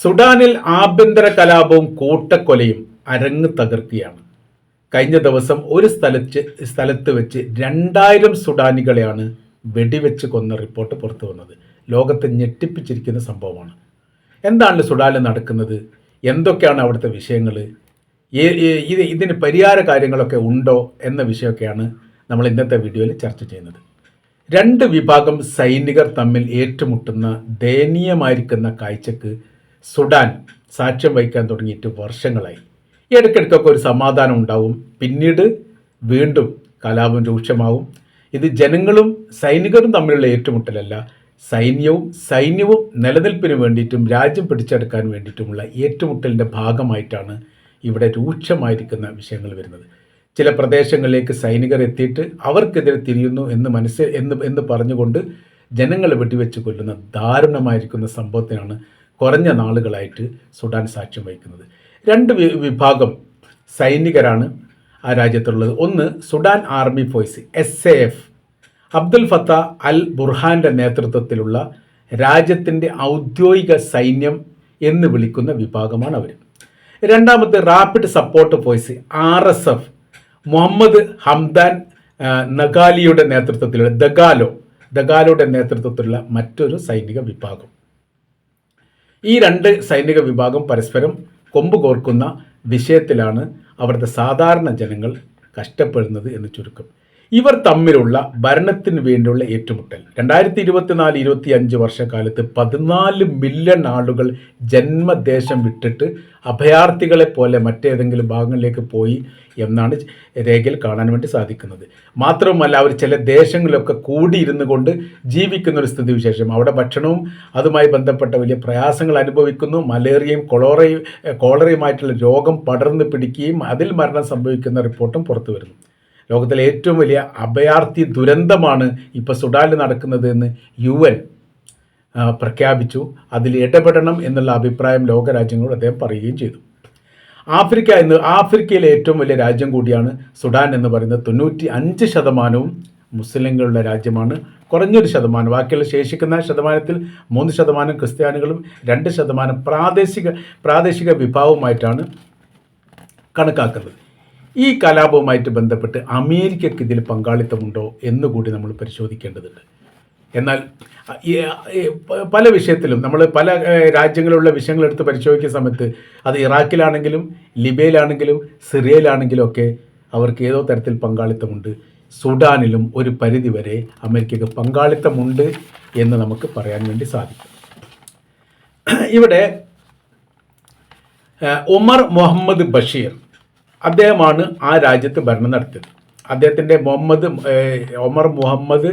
സുഡാനിൽ ആഭ്യന്തര കലാപവും കൂട്ടക്കൊലയും അരങ്ങ് തകർക്കുകയാണ് കഴിഞ്ഞ ദിവസം ഒരു സ്ഥലത്ത് സ്ഥലത്ത് വെച്ച് രണ്ടായിരം സുഡാനികളെയാണ് വെടിവെച്ച് കൊന്ന റിപ്പോർട്ട് പുറത്തു വന്നത്. ലോകത്തെ ഞെട്ടിപ്പിച്ചിരിക്കുന്ന സംഭവമാണ്. എന്താണ് സുഡാനിൽ നടക്കുന്നത്? എന്തൊക്കെയാണ് അവിടുത്തെ വിഷയങ്ങൾ ഇത് ഇതിന് പരിഹാര കാര്യങ്ങളൊക്കെ ഉണ്ടോ എന്ന വിഷയമൊക്കെയാണ് നമ്മൾ ഇന്നത്തെ വീഡിയോയിൽ ചർച്ച ചെയ്യുന്നത്. രണ്ട് വിഭാഗം സൈനികർ തമ്മിൽ ഏറ്റുമുട്ടുന്ന ദയനീയമായിരിക്കുന്ന കാഴ്ചക്ക് സുഡാൻ സാക്ഷ്യം വഹിക്കാൻ തുടങ്ങിയിട്ട് വർഷങ്ങളായി. ഇടയ്ക്കിടയ്ക്കൊക്കെ ഒരു സമാധാനം ഉണ്ടാവും. പിന്നീട് വീണ്ടും കലാപം രൂക്ഷമാവും. ഇത് ജനങ്ങളും സൈനികരും തമ്മിലുള്ള ഏറ്റുമുട്ടലല്ല. സൈന്യവും സൈന്യവും നിലനിൽപ്പിന് വേണ്ടിയിട്ടും രാജ്യം പിടിച്ചെടുക്കാൻ വേണ്ടിയിട്ടുമുള്ള ഏറ്റുമുട്ടലിന്റെ ഭാഗമായിട്ടാണ് ഇവിടെ രൂക്ഷമായിരിക്കുന്ന വിഷയങ്ങൾ വരുന്നത്. ചില പ്രദേശങ്ങളിലേക്ക് സൈനികർ എത്തിയിട്ട് അവർക്കെതിരെ തിരിയുന്നു എന്ന് മനസ്സിൽ എന്ന് എന്ന് പറഞ്ഞുകൊണ്ട് ജനങ്ങളെ വെടിവെച്ച് കൊല്ലുന്ന ദാരുണമായിരിക്കുന്ന സംഭവത്തിനാണ് കുറഞ്ഞ നാളുകളായിട്ട് സുഡാൻ സാക്ഷ്യം വഹിക്കുന്നത്. രണ്ട് വിഭാഗം സൈനികരാണ് ആ രാജ്യത്തുള്ളത്. ഒന്ന് Sudan army force S A F. Abdul Fattah al ബുർഹാന്റെ നേതൃത്വത്തിലുള്ള രാജ്യത്തിന്റെ ഔദ്യോഗിക സൈന്യം എന്ന് വിളിക്കുന്ന വിഭാഗമാണ് അവർ രണ്ടാമത്തെ rapid support force R S F. Mohammed Hamdan നഗാലിയുടെ നേതൃത്വത്തിലുള്ള ദഗാലോ ദഗാലോയുടെ നേതൃത്വത്തിലുള്ള മറ്റൊരു സൈനിക വിഭാഗം. ഈ രണ്ട് സൈനിക വിഭാഗം പരസ്പരം കൊമ്പ് കോർക്കുന്ന വിഷയത്തിലാണ് അവിടുത്തെ സാധാരണ ജനങ്ങൾ കഷ്ടപ്പെടുന്നത് എന്ന് ചുരുക്കം. ഇവർ തമ്മിലുള്ള ഭരണത്തിന് വേണ്ടിയുള്ള ഏറ്റുമുട്ടൽ. രണ്ടായിരത്തി ഇരുപത്തിനാല് ഇരുപത്തി അഞ്ച് വർഷക്കാലത്ത് പതിനാല് മില്യൺ ആളുകൾ ജന്മദേശം വിട്ടിട്ട് അഭയാർത്ഥികളെ പോലെ മറ്റേതെങ്കിലും ഭാഗങ്ങളിലേക്ക് പോയി എന്നാണ് രേഖയിൽ കാണാൻ വേണ്ടി സാധിക്കുന്നത്. മാത്രവുമല്ല അവർ ചില ദേശങ്ങളിലൊക്കെ കൂടിയിരുന്നു കൊണ്ട് ജീവിക്കുന്ന ഒരു സ്ഥിതിവിശേഷം. അവിടെ ഭക്ഷണവും അതുമായി ബന്ധപ്പെട്ട വലിയ പ്രയാസങ്ങൾ അനുഭവിക്കുന്നു. മലേറിയയും കൊളോറയും കോളറയുമായിട്ടുള്ള രോഗം പടർന്നു പിടിക്കുകയും അതിൽ മരണം സംഭവിക്കുന്ന റിപ്പോർട്ടും പുറത്തു വരുന്നു ലോകത്തിലെ ഏറ്റവും വലിയ അഭയാർത്ഥി ദുരന്തമാണ് ഇപ്പോൾ സുഡാനിൽ നടക്കുന്നത് എന്ന് യു എൻ പ്രഖ്യാപിച്ചു. അതിൽ ഇടപെടണം എന്നുള്ള അഭിപ്രായം ലോകരാജ്യങ്ങളോട് അദ്ദേഹം പറയുകയും ചെയ്തു. ആഫ്രിക്ക എന്ന് ആഫ്രിക്കയിലെ ഏറ്റവും വലിയ രാജ്യം കൂടിയാണ് സുഡാൻ എന്ന് പറയുന്നത്. തൊണ്ണൂറ്റി അഞ്ച് ശതമാനവും മുസ്ലിങ്ങളുടെ രാജ്യമാണ്. കുറഞ്ഞൊരു ശതമാനം ബാക്കിയുള്ള ശേഷിക്കുന്ന ശതമാനത്തിൽ മൂന്ന് ശതമാനം ക്രിസ്ത്യാനികളും രണ്ട് ശതമാനം പ്രാദേശിക പ്രാദേശിക വിഭാഗവുമായിട്ടാണ് കണക്കാക്കുന്നത്. ഈ കലാപവുമായിട്ട് ബന്ധപ്പെട്ട് അമേരിക്കയ്ക്ക് ഇതിൽ പങ്കാളിത്തമുണ്ടോ എന്നുകൂടി നമ്മൾ പരിശോധിക്കേണ്ടതുണ്ട്. എന്നാൽ പല വിഷയത്തിലും നമ്മൾ പല രാജ്യങ്ങളിലുള്ള വിഷയങ്ങൾ എടുത്ത് പരിശോധിക്കുന്ന സമയത്ത് അത് ഇറാഖിലാണെങ്കിലും ലിബിയയിലാണെങ്കിലും സിറിയയിലാണെങ്കിലും ഒക്കെ അവർക്ക് ഏതോ തരത്തിൽ പങ്കാളിത്തമുണ്ട്. സുഡാനിലും ഒരു പരിധിവരെ അമേരിക്കയ്ക്ക് പങ്കാളിത്തമുണ്ട് എന്ന് നമുക്ക് പറയാൻ വേണ്ടി സാധിക്കും. ഇവിടെ ഉമർ മുഹമ്മദ് ബഷീർ അദ്ദേഹമാണ് ആ രാജ്യത്ത് ഭരണം നടത്തിയത്. അദ്ദേഹത്തിന്റെ Muhammad Omar Muhammad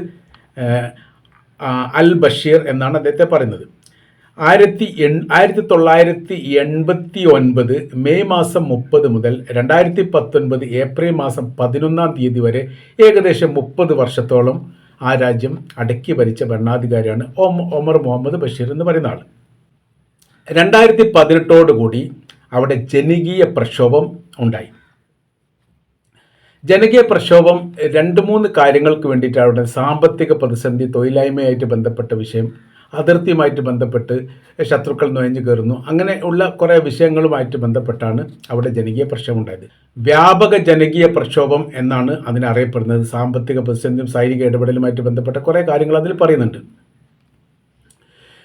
al Bashir എന്നാണ് അദ്ദേഹത്തെ പറയുന്നത്. ആയിരത്തി എൺ ആയിരത്തി തൊള്ളായിരത്തി എൺപത്തി ഒൻപത് മെയ് മാസം മുപ്പത് മുതൽ രണ്ടായിരത്തി പത്തൊൻപത് ഏപ്രിൽ മാസം പതിനൊന്നാം തീയതി വരെ ഏകദേശം മുപ്പത് വർഷത്തോളം ആ രാജ്യം അടക്കി ഭരിച്ച ഭരണാധികാരിയാണ് ഒമ- ഒമർ മുഹമ്മദ് ബഷീർ എന്ന് പറയുന്ന ആൾ രണ്ടായിരത്തി പതിനെട്ടോടുകൂടി അവിടെ ജനകീയ പ്രക്ഷോഭം ഉണ്ടായി. ജനകീയ പ്രക്ഷോഭം രണ്ട് മൂന്ന് കാര്യങ്ങൾക്ക് വേണ്ടിയിട്ടാണ് അവിടെ സാമ്പത്തിക പ്രതിസന്ധി തൊഴിലായ്മയായിട്ട് ബന്ധപ്പെട്ട വിഷയം അതിർത്തിയുമായിട്ട് ബന്ധപ്പെട്ട് ശത്രുക്കൾ നുഴഞ്ഞു കയറുന്നു. അങ്ങനെ ഉള്ള കുറേ വിഷയങ്ങളുമായിട്ട് ബന്ധപ്പെട്ടാണ് അവിടെ ജനകീയ പ്രക്ഷോഭം ഉണ്ടായത്. വ്യാപക ജനകീയ പ്രക്ഷോഭം എന്നാണ് അതിനറിയപ്പെടുന്നത് സാമ്പത്തിക പ്രതിസന്ധിയും സൈനിക ഇടപെടലുമായിട്ട് ബന്ധപ്പെട്ട കുറേ കാര്യങ്ങൾ അതിൽ പറയുന്നുണ്ട്.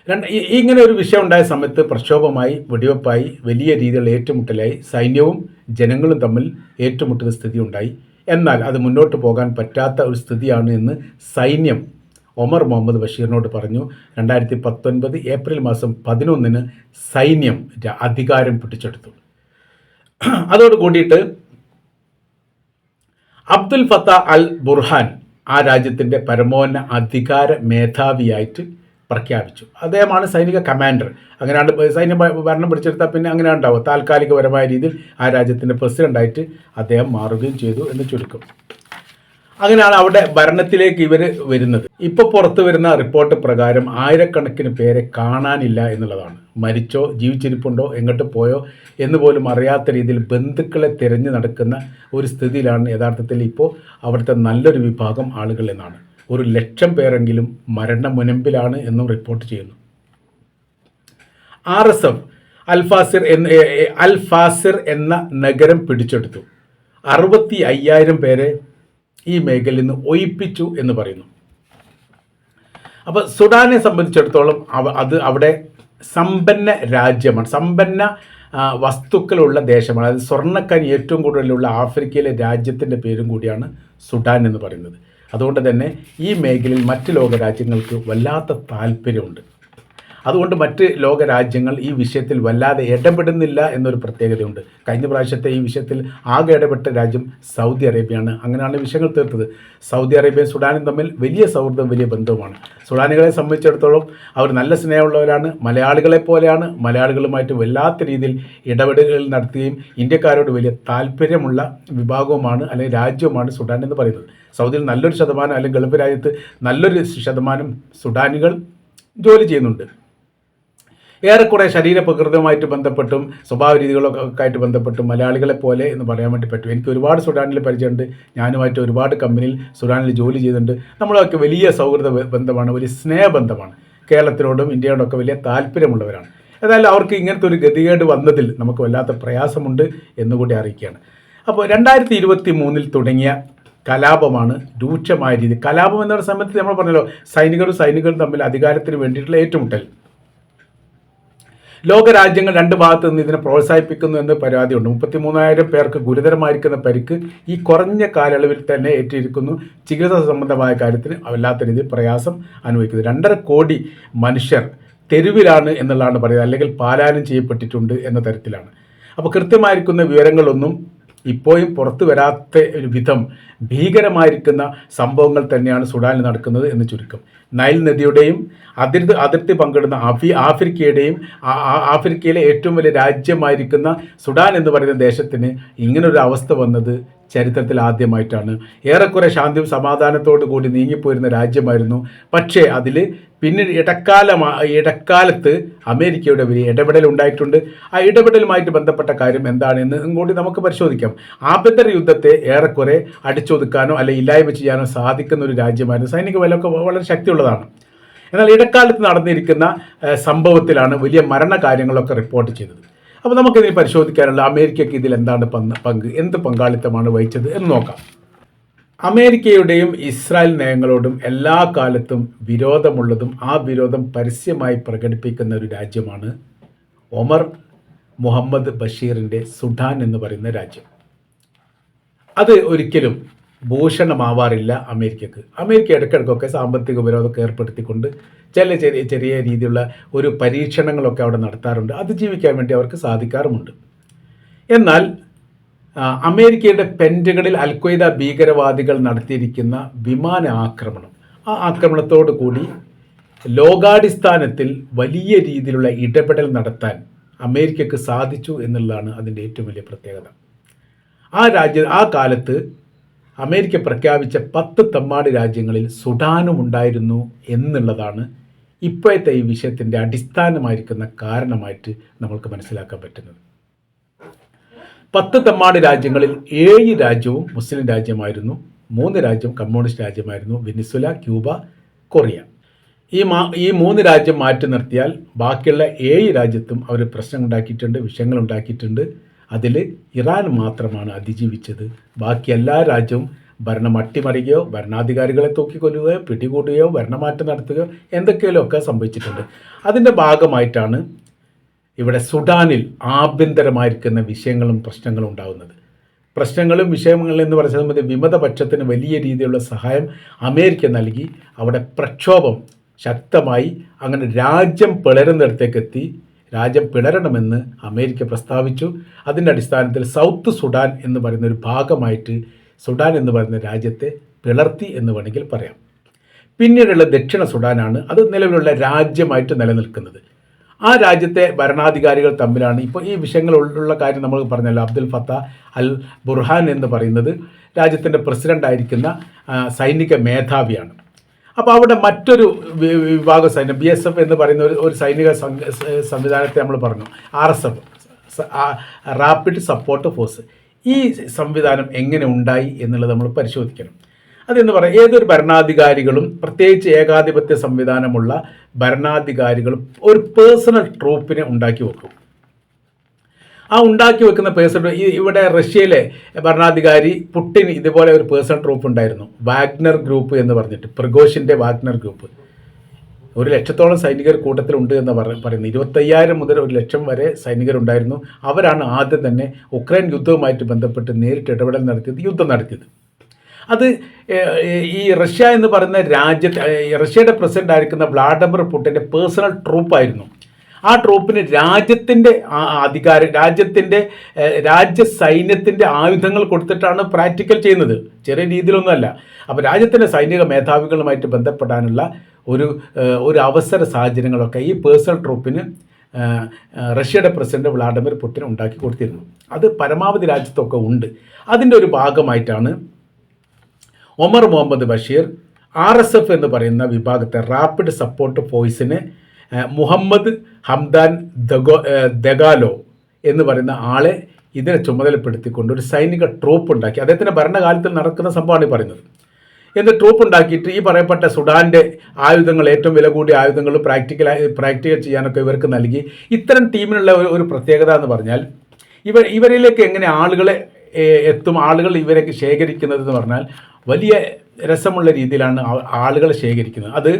രണ്ട് ഇങ്ങനെ ഒരു വിഷയം ഉണ്ടായ സമയത്ത് പ്രക്ഷോഭമായി വെടിവെപ്പായി വലിയ രീതിയിൽ ഏറ്റുമുട്ടലായി സൈന്യവും ജനങ്ങളും തമ്മിൽ ഏറ്റുമുട്ടുന്ന സ്ഥിതി ഉണ്ടായി എന്നാൽ അത് മുന്നോട്ട് പോകാൻ പറ്റാത്ത ഒരു സ്ഥിതിയാണ് എന്ന് സൈന്യം ഒമർ മുഹമ്മദ് ബഷീറിനോട് പറഞ്ഞു. രണ്ടായിരത്തി പത്തൊൻപത് ഏപ്രിൽ മാസം പതിനൊന്നിന് സൈന്യം അധികാരം പിടിച്ചെടുത്തു. അതോട് കൂടിയിട്ട് അബ്ദുൽ ഫത്ത അൽ ബുർഹാൻ ആ രാജ്യത്തിന്റെ പരമോന്ന അധികാര മേധാവിയായിട്ട് പ്രഖ്യാപിച്ചു. അദ്ദേഹമാണ് സൈനിക കമാൻഡർ അങ്ങനെയാണ് സൈന്യ ഭരണം പിടിച്ചെടുത്താൽ പിന്നെ അങ്ങനെ ഉണ്ടാവും. താൽക്കാലികപരമായ രീതിയിൽ ആ രാജ്യത്തിന്റെ പ്രസിഡന്റായിട്ട് അദ്ദേഹം മാറുകയും ചെയ്തു എന്ന് ചുരുക്കം. അങ്ങനെയാണ് അവിടെ ഭരണത്തിലേക്ക് ഇവർ വരുന്നത്. ഇപ്പോൾ പുറത്തു വരുന്ന റിപ്പോർട്ട് പ്രകാരം ആയിരക്കണക്കിന് പേരെ കാണാനില്ല എന്നുള്ളതാണ്. മരിച്ചോ ജീവിച്ചിരിപ്പുണ്ടോ എങ്ങോട്ട് പോയോ എന്ന് പോലും അറിയാത്ത രീതിയിൽ ബന്ധുക്കളെ തിരഞ്ഞു നടക്കുന്ന ഒരു സ്ഥിതിയിലാണ് യഥാർത്ഥത്തിൽ ഇപ്പോൾ അവിടുത്തെ നല്ലൊരു വിഭാഗം ആളുകൾ എന്നാണ്. ഒരു ലക്ഷം പേരെങ്കിലും മരണ മുനമ്പിലാണ് എന്നും റിപ്പോർട്ട് ചെയ്യുന്നു. ആർ എസ് എഫ് അൽഫാസിർ എന്ന് എ- എ- അൽ ഫാസിർ എന്ന നഗരം പിടിച്ചെടുത്തു. അറുപത്തി അയ്യായിരം പേരെ ഈ മേഖലയിൽ നിന്ന് ഒഴിപ്പിച്ചു എന്ന് പറയുന്നു. അപ്പോൾ സുഡാനെ സംബന്ധിച്ചിടത്തോളം അത് അവിടെ സമ്പന്ന രാജ്യമാണ്. സമ്പന്ന വസ്തുക്കളുള്ള ദേശമാണ്. അതായത് സ്വർണക്കനി ഏറ്റവും കൂടുതലുള്ള ആഫ്രിക്കയിലെ രാജ്യത്തിന്റെ പേരും കൂടിയാണ് സുഡാൻ എന്ന് പറയുന്നത്. അതുകൊണ്ട് തന്നെ ഈ മേഖലയിൽ മറ്റ് ലോക രാജ്യങ്ങൾക്ക് വല്ലാത്ത താല്പര്യമുണ്ട്. അതുകൊണ്ട് മറ്റ് ലോക രാജ്യങ്ങൾ ഈ വിഷയത്തിൽ വല്ലാതെ ഇടപെടുന്നില്ല എന്നൊരു പ്രത്യേകതയുണ്ട്. കഴിഞ്ഞ പ്രാവശ്യത്തെ ഈ വിഷയത്തിൽ ആകെ ഇടപെട്ട രാജ്യം സൗദി അറേബ്യയാണ്. അങ്ങനെയാണ് വിഷയങ്ങൾ തീർത്തത്. സൗദി അറേബ്യയും സുഡാനും തമ്മിൽ വലിയ സൗഹൃദം വലിയ ബന്ധവുമാണ്. സുഡാനികളെ സംബന്ധിച്ചിടത്തോളം അവർ നല്ല സ്നേഹമുള്ളവരാണ്. മലയാളികളെ പോലെയാണ്. മലയാളികളുമായിട്ട് വല്ലാത്ത രീതിയിൽ ഇടപെടലുകൾ നടത്തുകയും ഇന്ത്യക്കാരോട് വലിയ താല്പര്യമുള്ള വിഭാഗവുമാണ് അല്ലെങ്കിൽ രാജ്യവുമാണ് സുഡാൻ എന്ന് പറയുന്നത്. സൗദിയിൽ നല്ലൊരു ശതമാനം അല്ലെങ്കിൽ ഗൾഫ് രാജ്യത്ത് നല്ലൊരു ശതമാനം സുഡാനികൾ ജോലി ചെയ്യുന്നുണ്ട്. ഏറെക്കുറെ ശരീരപ്രകൃതവുമായിട്ട് ബന്ധപ്പെട്ടും സ്വഭാവ രീതികളൊക്കെ ആയിട്ട് ബന്ധപ്പെട്ടും മലയാളികളെ പോലെ എന്ന് പറയാൻ വേണ്ടി പറ്റും. എനിക്ക് ഒരുപാട് സുഡാനിൽ പരിചയമുണ്ട്. ഞാനുമായിട്ട് ഒരുപാട് കമ്പനിയിൽ സുഡാനിൽ ജോലി ചെയ്തിട്ടുണ്ട്. നമ്മളൊക്കെ വലിയ സൗഹൃദ ബന്ധമാണ് വലിയ സ്നേഹബന്ധമാണ്. കേരളത്തിനോടും ഇന്ത്യയോടൊക്കെ വലിയ താല്പര്യമുള്ളവരാണ്. ഏതായാലും അവർക്ക് ഇങ്ങനത്തെ ഒരു ഗതികേട് വന്നതിൽ നമുക്ക് വല്ലാത്ത പ്രയാസമുണ്ട് എന്നുകൂടി അറിയിക്കുകയാണ്. അപ്പോൾ രണ്ടായിരത്തി ഇരുപത്തി മൂന്നിൽ തുടങ്ങിയ കലാപമാണ് രൂക്ഷമായ രീതി. കലാപം എന്ന സമയത്ത് നമ്മൾ പറഞ്ഞല്ലോ സൈനികരും സൈനികരും തമ്മിൽ അധികാരത്തിന് വേണ്ടിയിട്ടുള്ള ഏറ്റുമുട്ടൽ. ലോകരാജ്യങ്ങൾ രണ്ട് ഭാഗത്ത് നിന്ന് ഇതിനെ പ്രോത്സാഹിപ്പിക്കുന്നു എന്ന് പരാതിയുണ്ട്. മുപ്പത്തി മൂന്നായിരം പേർക്ക് ഗുരുതരമായിരിക്കുന്ന പരിക്ക് ഈ കുറഞ്ഞ കാലയളവിൽ തന്നെ ഏറ്റിരിക്കുന്നു ചികിത്സ സംബന്ധമായ കാര്യത്തിന് വല്ലാത്ത രീതിയിൽ പ്രയാസം അനുഭവിക്കുന്നത് രണ്ടര കോടി മനുഷ്യർ തെരുവിലാണ് എന്നുള്ളതാണ് പറയുന്നത്. അല്ലെങ്കിൽ പാലായനം ചെയ്യപ്പെട്ടിട്ടുണ്ട് എന്ന തരത്തിലാണ്. അപ്പോൾ കൃത്യമായിരിക്കുന്ന വിവരങ്ങളൊന്നും ഇപ്പോഴും പുറത്തു വരാത്ത ഒരു വിധം ഭീകരമായിരിക്കുന്ന സംഭവങ്ങൾ തന്നെയാണ് സുഡാനിൽ നടക്കുന്നത് എന്ന് ചുരുക്കം. നൈൽ നദിയുടെയും അതിർത്തി അതിർത്തി പങ്കിടുന്ന ആഫി ആഫ്രിക്കയുടെയും ആഫ്രിക്കയിലെ ഏറ്റവും വലിയ രാജ്യമായിരിക്കുന്ന സുഡാൻ എന്ന് പറയുന്ന ദേശത്തിന് ഇങ്ങനൊരു അവസ്ഥ വന്നത് ചരിത്രത്തിൽ ആദ്യമായിട്ടാണ്. ഏറെക്കുറെ ശാന്തിയും സമാധാനത്തോടു കൂടി നീങ്ങിപ്പോയിരുന്ന രാജ്യമായിരുന്നു. പക്ഷേ അതിൽ പിന്നീട് ഇടക്കാല ഇടക്കാലത്ത് അമേരിക്കയുടെ വലിയ ഇടപെടൽ ഉണ്ടായിട്ടുണ്ട്. ആ ഇടപെടലുമായിട്ട് ബന്ധപ്പെട്ട കാര്യം എന്താണെന്ന് കൂടി നമുക്ക് പരിശോധിക്കാം. ആഭ്യന്തര യുദ്ധത്തെ ഏറെക്കുറെ അടിച്ചൊതുക്കാനോ അല്ലെങ്കിൽ ഇല്ലായ്മ ചെയ്യാനോ സാധിക്കുന്ന ഒരു രാജ്യമായിരുന്നു. സൈനിക ബലമൊക്കെ വളരെ ശക്തിയുള്ളതാണ്. എന്നാൽ ഇടക്കാലത്ത് നടന്നിരിക്കുന്ന സംഭവത്തിലാണ് വലിയ മരണകാര്യങ്ങളൊക്കെ റിപ്പോർട്ട് ചെയ്തത്. അപ്പോൾ നമുക്കിതിൽ പരിശോധിക്കാനുള്ള അമേരിക്കയ്ക്ക് ഇതിൽ എന്താണ് പങ്ക് പങ്ക് എന്ത് പങ്കാളിത്തമാണ് വഹിച്ചത് എന്ന് നോക്കാം. അമേരിക്കയുടെയും ഇസ്രായേൽ നയങ്ങളോടും എല്ലാ കാലത്തും വിരോധമുള്ളതും ആ വിരോധം പരസ്യമായി പ്രകടിപ്പിക്കുന്ന ഒരു രാജ്യമാണ് ഒമർ മുഹമ്മദ് ബഷീറിന്റെ സുഡാൻ എന്ന് പറയുന്ന രാജ്യം. അത് ഒരിക്കലും ഭൂഷണമാവാറില്ല അമേരിക്കക്ക്. അമേരിക്ക ഇടയ്ക്കിടയ്ക്കൊക്കെ സാമ്പത്തിക ഉപരോധമൊക്കെ ഏർപ്പെടുത്തിക്കൊണ്ട് ചില ചെറിയ ചെറിയ രീതിയിലുള്ള ഒരു പരീക്ഷണങ്ങളൊക്കെ അവിടെ നടത്താറുണ്ട്. അത് ജീവിക്കാൻ വേണ്ടി അവർക്ക് സാധിക്കാറുമുണ്ട്. എന്നാൽ അമേരിക്കയുടെ പെന്റുകളിൽ അൽക്വൈദ ഭീകരവാദികൾ നടത്തിയിരിക്കുന്ന വിമാന ആക്രമണം. ആ ആക്രമണത്തോടു കൂടി ലോകാടിസ്ഥാനത്തിൽ വലിയ രീതിയിലുള്ള ഇടപെടൽ നടത്താൻ അമേരിക്കക്ക് സാധിച്ചു എന്നുള്ളതാണ് അതിന്റെ ഏറ്റവും വലിയ പ്രത്യേകത. ആ രാജ്യ ആ കാലത്ത് അമേരിക്ക പ്രഖ്യാപിച്ച പത്ത് തമ്മാടി രാജ്യങ്ങളിൽ സുഡാനും ഉണ്ടായിരുന്നു എന്നുള്ളതാണ് ഇപ്പോഴത്തെ ഈ വിഷയത്തിന്റെ അടിസ്ഥാനമായിരിക്കുന്ന കാരണമായിട്ട് നമ്മൾക്ക് മനസ്സിലാക്കാൻ പറ്റുന്നത്. പത്ത് തമ്മാടി രാജ്യങ്ങളിൽ ഏഴ് രാജ്യവും മുസ്ലിം രാജ്യമായിരുന്നു മൂന്ന് രാജ്യം കമ്മ്യൂണിസ്റ്റ് രാജ്യമായിരുന്നു വെനിസുല ക്യൂബ കൊറിയ. ഈ മാ ഈ മൂന്ന് രാജ്യം മാറ്റി നിർത്തിയാൽ ബാക്കിയുള്ള ഏഴ് രാജ്യത്തും അവർ പ്രശ്നം ഉണ്ടാക്കിയിട്ടുണ്ട് വിഷയങ്ങൾ ഉണ്ടാക്കിയിട്ടുണ്ട് അതിൽ ഇറാൻ മാത്രമാണ് അതിജീവിച്ചത്. ബാക്കി എല്ലാ രാജ്യവും ഭരണം അട്ടിമറിക്കുകയോ ഭരണാധികാരികളെ തൂക്കിക്കൊല്ലുകയോ പിടികൂടുകയോ ഭരണമാറ്റം നടത്തുകയോ എന്തൊക്കെയോ ഒക്കെ സംഭവിച്ചിട്ടുണ്ട്. അതിന്റെ ഭാഗമായിട്ടാണ് ഇവിടെ സുഡാനിൽ ആഭ്യന്തരമായിരിക്കുന്ന വിഷയങ്ങളും പ്രശ്നങ്ങളും ഉണ്ടാകുന്നത് പ്രശ്നങ്ങളും വിഷയങ്ങളും എന്ന് പറയുന്നത് സംബന്ധിച്ച് വിമതപക്ഷത്തിന് വലിയ രീതിയിലുള്ള സഹായം അമേരിക്ക നൽകി. അവിടെ പ്രക്ഷോഭം ശക്തമായി അങ്ങനെ രാജ്യം പിളരുന്നിടത്തേക്ക് എത്തി. രാജ്യം പിളരണമെന്ന് അമേരിക്ക പ്രസ്താവിച്ചു. അതിന്റെ അടിസ്ഥാനത്തിൽ സൗത്ത് സുഡാൻ എന്ന് പറയുന്ന ഒരു ഭാഗമായിട്ട് സുഡാൻ എന്ന് പറയുന്ന രാജ്യത്തെ പിളർത്തി എന്ന് വേണമെങ്കിൽ പറയാം. പിന്നീടുള്ള ദക്ഷിണ സുഡാനാണ് അത് നിലവിലുള്ള രാജ്യമായിട്ട് നിലനിൽക്കുന്നത്. ആ രാജ്യത്തെ ഭരണാധികാരികൾ തമ്മിലാണ് ഇപ്പോൾ ഈ വിഷയങ്ങളുള്ള കാര്യം നമ്മൾ പറഞ്ഞല്ലോ. അബ്ദുൽ ഫത്ത അൽ ബുർഹാൻ എന്ന് പറയുന്നത് രാജ്യത്തിന്റെ പ്രസിഡന്റായിരിക്കുന്ന സൈനിക മേധാവിയാണ്. അപ്പോൾ അവിടെ മറ്റൊരു വിഭാഗ സൈന്യം ബി എസ് എഫ് എന്ന് പറയുന്ന ഒരു ഒരു സൈനിക സംവിധാനത്തെ നമ്മൾ പറഞ്ഞു. R S F rapid support force ഈ സംവിധാനം എങ്ങനെ ഉണ്ടായി എന്നുള്ളത് നമ്മൾ പരിശോധിക്കണം. അതെന്ന് പറയാം ഏതൊരു ഭരണാധികാരികളും പ്രത്യേകിച്ച് ഏകാധിപത്യ സംവിധാനമുള്ള ഭരണാധികാരികളും ഒരു പേഴ്സണൽ ട്രൂപ്പിനെ ഉണ്ടാക്കി വെക്കും. ആ ഉണ്ടാക്കി വെക്കുന്ന പേഴ്സൺ ഈ ഇവിടെ റഷ്യയിലെ ഭരണാധികാരി പുട്ടിൻ ഇതുപോലെ ഒരു പേഴ്സണൽ ട്രൂപ്പ് ഉണ്ടായിരുന്നു. വാഗ്നർ ഗ്രൂപ്പ് എന്ന് പറഞ്ഞിട്ട് പ്രഗോഷിന്റെ വാഗ്നർ ഗ്രൂപ്പ്. ഒരു ലക്ഷത്തോളം സൈനികർ കൂട്ടത്തിലുണ്ട് എന്ന് പറയുന്നത് പറയുന്നു. ഇരുപത്തയ്യായിരം മുതൽ ഒരു ലക്ഷം വരെ സൈനികരുണ്ടായിരുന്നു അവരാണ് ആദ്യം തന്നെ ഉക്രൈൻ യുദ്ധവുമായിട്ട് ബന്ധപ്പെട്ട് നേരിട്ട് ഇടപെടൽ നടത്തിയത് യുദ്ധം നടത്തിയത്. അത് ഈ റഷ്യ എന്ന് പറയുന്ന രാജ്യത്തെ റഷ്യയുടെ പ്രസിഡന്റ് ആയിരിക്കുന്ന വ്ളാഡിമിർ പുട്ടിന്റെ പേഴ്സണൽ ട്രൂപ്പായിരുന്നു. ആ ട്രൂപ്പിന് രാജ്യത്തിന്റെ അധികാരം രാജ്യത്തിന്റെ രാജ്യ സൈന്യത്തിന്റെ ആയുധങ്ങൾ കൊടുത്തിട്ടാണ് പ്രാക്ടിക്കൽ ചെയ്യുന്നത്. ചെറിയ രീതിയിലൊന്നുമല്ല. അപ്പോൾ രാജ്യത്തിന്റെ സൈനിക മേധാവികളുമായിട്ട് ബന്ധപ്പെടാനുള്ള ഒരു ഒരു അവസര സാഹചര്യങ്ങളൊക്കെ ഈ പേഴ്സണൽ ട്രൂപ്പിന് റഷ്യയുടെ പ്രസിഡന്റ് വ്ളാഡിമിർ പുടിൻ ഉണ്ടാക്കി കൊടുത്തിരുന്നു. അത് പരമാവധി രാജ്യത്തൊക്കെ ഉണ്ട്. അതിന്റെ ഒരു ഭാഗമായിട്ടാണ് Omar Muhammad Bashir R S F എന്ന് പറയുന്ന വിഭാഗത്തെ റാപ്പിഡ് സപ്പോർട്ട് ഫോഴ്സിനെ മുഹമ്മദ് ഹംദാൻ ദഗോ ദഗാലോ എന്ന് പറയുന്ന ആളെ ഇതിനെ ചുമതലപ്പെടുത്തിക്കൊണ്ട് ഒരു സൈനിക ട്രൂപ്പ് ഉണ്ടാക്കി. അദ്ദേഹത്തിന്റെ ഭരണകാലത്തിൽ നടക്കുന്ന സംഭവമാണ് ഈ പറയുന്നത്. എന്ന് ട്രൂപ്പ് ഉണ്ടാക്കിയിട്ട് ഈ പറയപ്പെട്ട സുഡാന്റെ ആയുധങ്ങൾ ഏറ്റവും വില കൂടിയ ആയുധങ്ങൾ പ്രാക്ടിക്കൽ പ്രാക്ടിക്കൽ ചെയ്യാനൊക്കെ ഇവർക്ക് നൽകി. ഇത്തരം ടീമിനുള്ള ഒരു പ്രത്യേകത എന്ന് പറഞ്ഞാൽ ഇവർ ഇവരിലേക്ക് എങ്ങനെ ആളുകളെ എത്തും ആളുകൾ ഇവരൊക്കെ ശേഖരിക്കുന്നത് എന്ന് പറഞ്ഞാൽ വലിയ രസമുള്ള രീതിയിലാണ് ആളുകളെ ശേഖരിക്കുന്നത്. അത്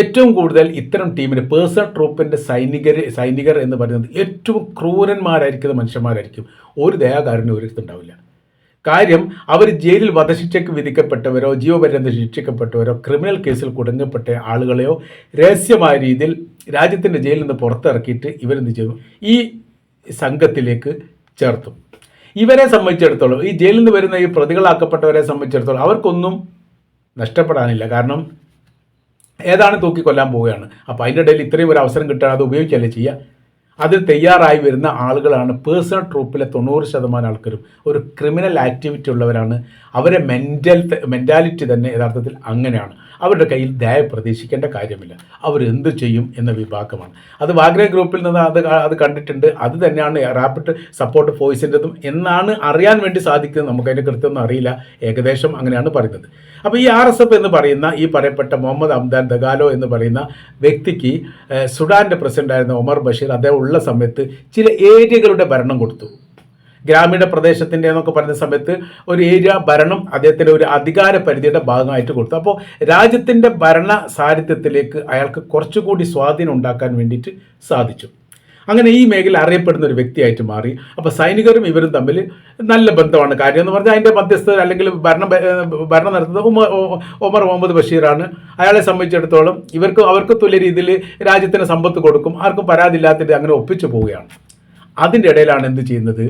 ഏറ്റവും കൂടുതൽ ഇത്തരം ടീമിന് പേഴ്സണൽ ട്രൂപ്പിന്റെ സൈനികർ സൈനികർ എന്ന് പറയുന്നത് ഏറ്റവും ക്രൂരന്മാരായിരിക്കുന്ന മനുഷ്യന്മാരായിരിക്കും. ഒരു ദയാകാരനും ഒരിടത്തുണ്ടാവില്ല കാര്യം അവർ ജയിലിൽ വധശിക്ഷയ്ക്ക് വിധിക്കപ്പെട്ടവരോ ജീവപര്യന്ത ശിക്ഷിക്കപ്പെട്ടവരോ ക്രിമിനൽ കേസിൽ കുടുങ്ങപ്പെട്ട ആളുകളെയോ രഹസ്യമായ രീതിയിൽ രാജ്യത്തിന്റെ ജയിലിൽ നിന്ന് പുറത്തിറക്കിയിട്ട് ഇവരെന്ത് ചെയ്തു? ഈ സംഘത്തിലേക്ക് ചേർത്തു. ഇവരെ സംബന്ധിച്ചിടത്തോളം ഈ ജയിലിൽ നിന്ന് വരുന്ന ഈ പ്രതികളാക്കപ്പെട്ടവരെ സംബന്ധിച്ചിടത്തോളം അവർക്കൊന്നും നഷ്ടപ്പെടാനില്ല. കാരണം ഏതാണ് തൂക്കി കൊല്ലാൻ പോവുകയാണ്? അപ്പോൾ അതിന്റെ ഇടയിൽ ഇത്രയും ഒരു അവസരം കിട്ടാൻ അത് ഉപയോഗിക്കുകയല്ലേ ചെയ്യുക? അതിൽ തയ്യാറായി വരുന്ന ആളുകളാണ് പേഴ്സണൽ ട്രൂപ്പിലെ തൊണ്ണൂറ് ശതമാനം ആൾക്കാരും. ഒരു ക്രിമിനൽ ആക്ടിവിറ്റി ഉള്ളവരാണ്. അവരെ മെന്റൽ മെന്റാലിറ്റി തന്നെ യഥാർത്ഥത്തിൽ അങ്ങനെയാണ്. അവരുടെ കയ്യിൽ ദയ പ്രതീക്ഷിക്കേണ്ട കാര്യമില്ല. അവർ എന്ത് ചെയ്യും എന്ന വിഭാഗമാണ്. അത് വാഗ്ര ഗ്രൂപ്പിൽ നിന്ന് അത് അത് കണ്ടിട്ടുണ്ട്. അത് തന്നെയാണ് റാപ്പിഡ് സപ്പോർട്ട് ഫോഴ്സിന്റെതും എന്നാണ് അറിയാൻ വേണ്ടി സാധിക്കുന്നത്. നമുക്കതിന്റെ കൃത്യമൊന്നും അറിയില്ല. ഏകദേശം അങ്ങനെയാണ് പറയുന്നത്. അപ്പോൾ ഈ ആർ എസ് എഫ് എന്ന് പറയുന്ന ഈ പറയപ്പെട്ട മുഹമ്മദ് അംദാൻ ദഗാലോ എന്ന് പറയുന്ന വ്യക്തിക്ക് സുഡാന്റെ പ്രസിഡന്റായിരുന്ന ഒമർ ബഷീർ അദ്ദേഹം ഉള്ള സമയത്ത് ചില ഏരിയകളുടെ ഭരണം കൊടുത്തു. ഗ്രാമീണ പ്രദേശത്തിന്റെ എന്നൊക്കെ പറയുന്ന സമയത്ത് ഒരു ഏരിയ ഭരണം അദ്ദേഹത്തിന്റെ ഒരു അധികാര പരിധിയുടെ ഭാഗമായിട്ട് കൊടുത്തു. അപ്പോൾ രാജ്യത്തിന്റെ ഭരണ സാരിത്യത്തിലേക്ക് അയാൾക്ക് കുറച്ചുകൂടി സ്വാധീനം ഉണ്ടാക്കാൻ വേണ്ടിയിട്ട് സാധിച്ചു. അങ്ങനെ ഈ മേഖല അറിയപ്പെടുന്ന ഒരു വ്യക്തിയായിട്ട് മാറി. അപ്പോൾ സൈനികരും ഇവരും തമ്മിൽ നല്ല ബന്ധമാണ്. കാര്യം എന്ന് പറഞ്ഞാൽ അതിന്റെ മധ്യസ്ഥ അല്ലെങ്കിൽ ഭരണം ഭരണം നടത്തുന്നത് ഉമർ ഒമർ മുഹമ്മദ് ബഷീറാണ്. അയാളെ സംബന്ധിച്ചിടത്തോളം ഇവർക്ക് അവർക്ക് തുല്യ രീതിയിൽ രാജ്യത്തിന് സമ്പത്ത് കൊടുക്കും. ആർക്കും പരാതിയില്ലാത്തിട്ട് അങ്ങനെ ഒപ്പിച്ചു പോവുകയാണ്. അതിന്റെ ഇടയിലാണ് എന്ത് ചെയ്യുന്നത്?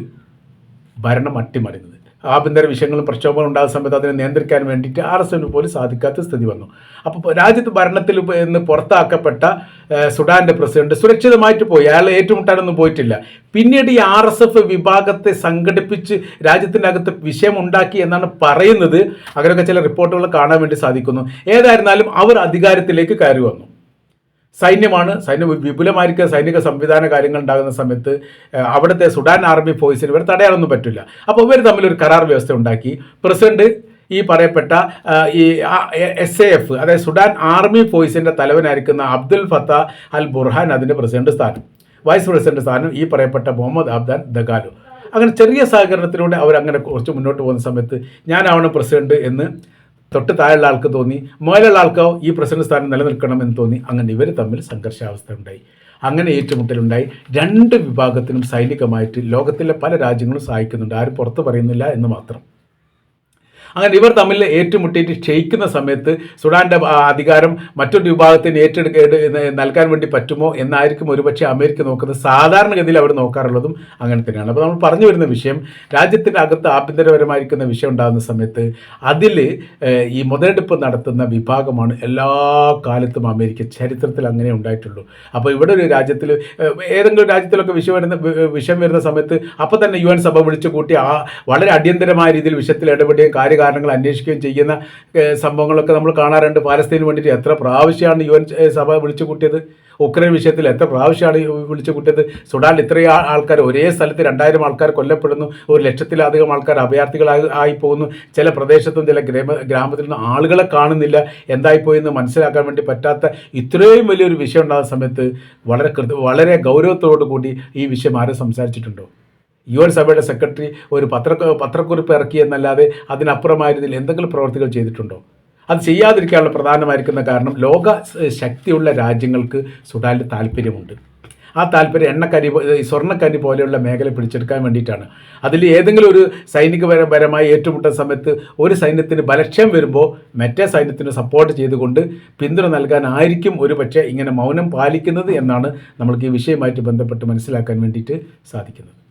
ഭരണം അട്ടിമറിയുന്നത്. ആഭ്യന്തര വിഷയങ്ങളും പ്രക്ഷോഭങ്ങളും ഉണ്ടാകുന്ന സമയത്ത് അതിനെ നിയന്ത്രിക്കാൻ വേണ്ടിയിട്ട് ആർ എസ് എഫിന് പോലും സാധിക്കാത്ത സ്ഥിതി വന്നു. അപ്പോൾ രാജ്യത്ത് ഭരണത്തിൽ നിന്ന് പുറത്താക്കപ്പെട്ട സുഡാന്റെ പ്രസിഡന്റ് സുരക്ഷിതമായിട്ട് പോയി. അയാൾ ഏറ്റുമുട്ടാനൊന്നും പോയിട്ടില്ല. പിന്നീട് ഈ ആർ എസ് എഫ് വിഭാഗത്തെ സംഘടിപ്പിച്ച് രാജ്യത്തിനകത്ത് അകത്ത് വിഷയം ഉണ്ടാക്കി എന്നാണ് പറയുന്നത്. അങ്ങനെയൊക്കെ ചില റിപ്പോർട്ടുകൾ കാണാൻ വേണ്ടി സാധിക്കുന്നു. ഏതായിരുന്നാലും അവർ അധികാരത്തിലേക്ക് കയറി വന്നു. സൈന്യമാണ്. സൈന്യം വിപുലമായിരിക്കുക. സൈനിക സംവിധാന കാര്യങ്ങൾ ഉണ്ടാകുന്ന സമയത്ത് അവിടുത്തെ സുഡാൻ ആർമി ഫോഴ്സിന് ഇവർ തടയാനൊന്നും പറ്റില്ല. അപ്പോൾ ഇവർ തമ്മിലൊരു കരാർ വ്യവസ്ഥ ഉണ്ടാക്കി. പ്രസിഡന്റ് ഈ പറയപ്പെട്ട ഈ എസ് എ എഫ് അതായത് സുഡാൻ ആർമി ഫോഴ്സിന്റെ തലവനായിരിക്കുന്ന അബ്ദുൽ ഫത്ത അൽ ബുർഹാൻ അതിന്റെ പ്രസിഡന്റ് സ്ഥാനം. വൈസ് പ്രസിഡന്റ് സ്ഥാനം ഈ പറയപ്പെട്ട മുഹമ്മദ് അബ്ദാൻ ദഗാലു. അങ്ങനെ ചെറിയ സഹകരണത്തിലൂടെ അവർ അങ്ങനെ കുറച്ച് മുന്നോട്ട് പോകുന്ന സമയത്ത് ഞാനാവണം പ്രസിഡന്റ് എന്ന് തൊട്ട് താഴെയുള്ള ആൾക്ക് തോന്നി മുകളിലുള്ള ആൾക്കോ ഈ പ്രസിഡന്റ് സ്ഥാനം നിലനിൽക്കണം എന്ന് തോന്നി. അങ്ങനെ ഇവർ തമ്മിൽ സംഘർഷാവസ്ഥ ഉണ്ടായി. അങ്ങനെ ഏറ്റുമുട്ടലുണ്ടായി. രണ്ട് വിഭാഗത്തിനും സൈനികമായിട്ട് ലോകത്തിലെ പല രാജ്യങ്ങളും സഹായിക്കുന്നുണ്ട്. ആരും പുറത്ത് പറയുന്നില്ല എന്ന് മാത്രം. അങ്ങനെ ഇവർ തമ്മിൽ ഏറ്റുമുട്ടിയിട്ട് ക്ഷയിക്കുന്ന സമയത്ത് സുഡാന്റെ അധികാരം മറ്റൊരു വിഭാഗത്തിന് ഏറ്റെടുക്ക നൽകാൻ വേണ്ടി പറ്റുമോ എന്നായിരിക്കും ഒരുപക്ഷെ അമേരിക്ക നോക്കുന്നത്. സാധാരണഗതിയിൽ അവർ നോക്കാറുള്ളതും അങ്ങനെ തന്നെയാണ്. അപ്പോൾ നമ്മൾ പറഞ്ഞു വരുന്ന വിഷയം രാജ്യത്തിന്റെ അകത്ത് ആഭ്യന്തരപരമായിരിക്കുന്ന വിഷയം ഉണ്ടാകുന്ന സമയത്ത് അതിൽ ഈ മുതലെടുപ്പ് നടത്തുന്ന വിഭാഗമാണ് എല്ലാ കാലത്തും അമേരിക്ക ചരിത്രത്തിൽ അങ്ങനെ ഉണ്ടായിട്ടുള്ളൂ. അപ്പോൾ ഇവിടെ ഒരു രാജ്യത്തിൽ ഏതെങ്കിലും രാജ്യത്തിലൊക്കെ വിഷയം വരുന്ന വിഷയം വരുന്ന സമയത്ത് അപ്പോൾ തന്നെ യു എൻ സഭ വിളിച്ചു കൂട്ടി ആ വളരെ അടിയന്തരമായ രീതിയിൽ വിഷയത്തിൽ ഇടപെടുകയും കാര്യ കാരണങ്ങൾ അന്വേഷിക്കുകയും ചെയ്യുന്ന സംഭവങ്ങളൊക്കെ നമ്മൾ കാണാറുണ്ട്. പാലസ്തീന് വേണ്ടിയിട്ട് എത്ര പ്രാവശ്യമാണ് യു എൻ സഭ വിളിച്ചു കൂട്ടിയത്? ഉക്രൈൻ വിഷയത്തിൽ എത്ര പ്രാവശ്യമാണ് വിളിച്ചു കൂട്ടിയത്? സുഡാനിൽ ഇത്രയും ആൾക്കാർ ഒരേ സ്ഥലത്ത് രണ്ടായിരം ആൾക്കാർ കൊല്ലപ്പെടുന്നു. ഒരു ലക്ഷത്തിലധികം ആൾക്കാർ അഭയാർത്ഥികളായി ആയി പോകുന്നു. ചില പ്രദേശത്തും ചില ഗ്രാമ ഗ്രാമത്തിൽ നിന്ന് ആളുകളെ കാണുന്നില്ല. എന്തായിപ്പോയെന്ന് മനസ്സിലാക്കാൻ വേണ്ടി പറ്റാത്ത ഇത്രയും വലിയൊരു വിഷയം ഉണ്ടാകുന്ന സമയത്ത് വളരെ വളരെ ഗൗരവത്തോടു കൂടി ഈ വിഷയം ആരും സംസാരിച്ചിട്ടുണ്ടോ? യു എൻ സഭയുടെ സെക്രട്ടറി ഒരു പത്ര പത്രക്കുറിപ്പ് ഇറക്കി എന്നല്ലാതെ അതിനപ്പുറമായിരുന്നില്ല. എന്തെങ്കിലും പ്രവർത്തികൾ ചെയ്തിട്ടുണ്ടോ? അത് ചെയ്യാതിരിക്കാനുള്ള പ്രധാനമായിരിക്കുന്ന കാരണം ലോക ശക്തിയുള്ള രാജ്യങ്ങൾക്ക് സുഡാനിൽ താല്പര്യമുണ്ട്. ആ താല്പര്യം എണ്ണക്കരി സ്വർണക്കരി പോലെയുള്ള മേഖല പിടിച്ചെടുക്കാൻ വേണ്ടിയിട്ടാണ്. അതിൽ ഏതെങ്കിലും ഒരു സൈനിക പരമായി ഏറ്റുമുട്ടുന്ന സമയത്ത് ഒരു സൈന്യത്തിന് ബലക്ഷയം വരുമ്പോൾ മറ്റേ സൈന്യത്തിന് സപ്പോർട്ട് ചെയ്തുകൊണ്ട് പിന്തുണ നൽകാനായിരിക്കും ഒരു പക്ഷേ ഇങ്ങനെ മൗനം പാലിക്കുന്നത് എന്നാണ് നമ്മൾക്ക് ഈ വിഷയമായിട്ട് ബന്ധപ്പെട്ട് മനസ്സിലാക്കാൻ വേണ്ടിയിട്ട് സാധിക്കുന്നത്.